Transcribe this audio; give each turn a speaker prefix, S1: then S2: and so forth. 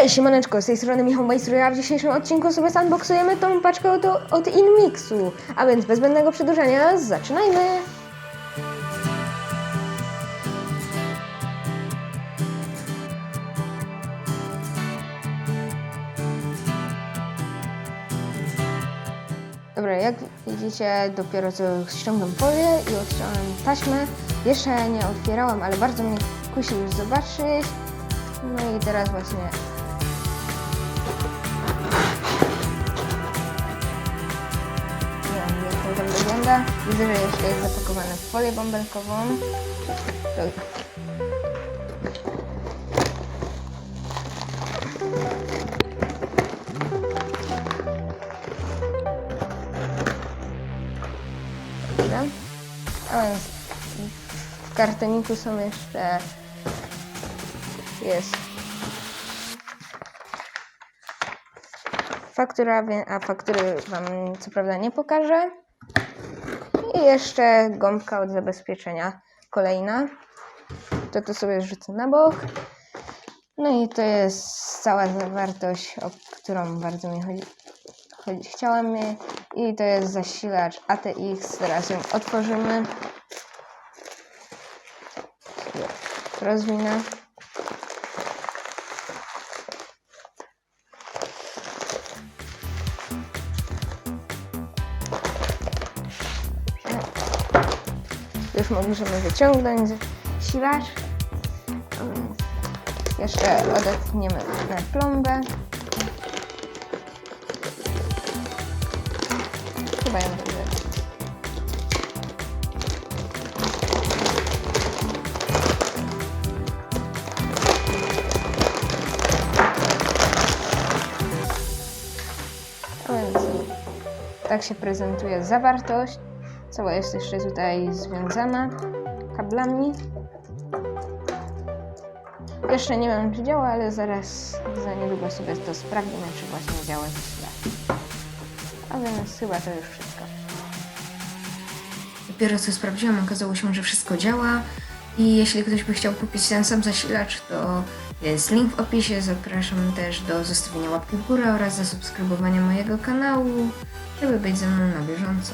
S1: Cześć, siemaneczko, z tej strony Michał Majstru, a w dzisiejszym odcinku sobie unboxujemy tą paczkę od, od Inmixu. A więc bez zbędnego przedłużania, zaczynajmy! Dobra, jak widzicie, dopiero co ściągam folię i odciąłem taśmę. Jeszcze nie otwierałam, ale bardzo mnie kusi już zobaczyć. No i teraz właśnie wygląda. Widzę, że jeszcze jest zapakowane w folię bąbelkową. Dobra. A więc w kartoniku są jeszcze jest faktura, a faktury Wam co prawda nie pokażę. I jeszcze gąbka od zabezpieczenia kolejna. To to sobie rzucę na bok. No i to jest cała zawartość, o którą bardzo mi chodzi. chodzi chciałem. I to jest zasilacz ATX. Teraz ją otworzymy. Rozwinę. Już możemy wyciągnąć silacz. Mm, Jeszcze odetniemy na plombę. Chyba ją więc tak się prezentuje zawartość. Cała jest jeszcze tutaj związana kablami. Jeszcze nie wiem, czy działa, ale zaraz za niedługo sobie to sprawdzimy, czy właśnie działa źle. A więc chyba to już wszystko.
S2: Dopiero co sprawdziłam, okazało się, że wszystko działa. I jeśli ktoś by chciał kupić ten sam zasilacz, to jest link w opisie. Zapraszam też do zostawienia łapki w górę oraz zasubskrybowania mojego kanału, żeby być ze mną na bieżąco.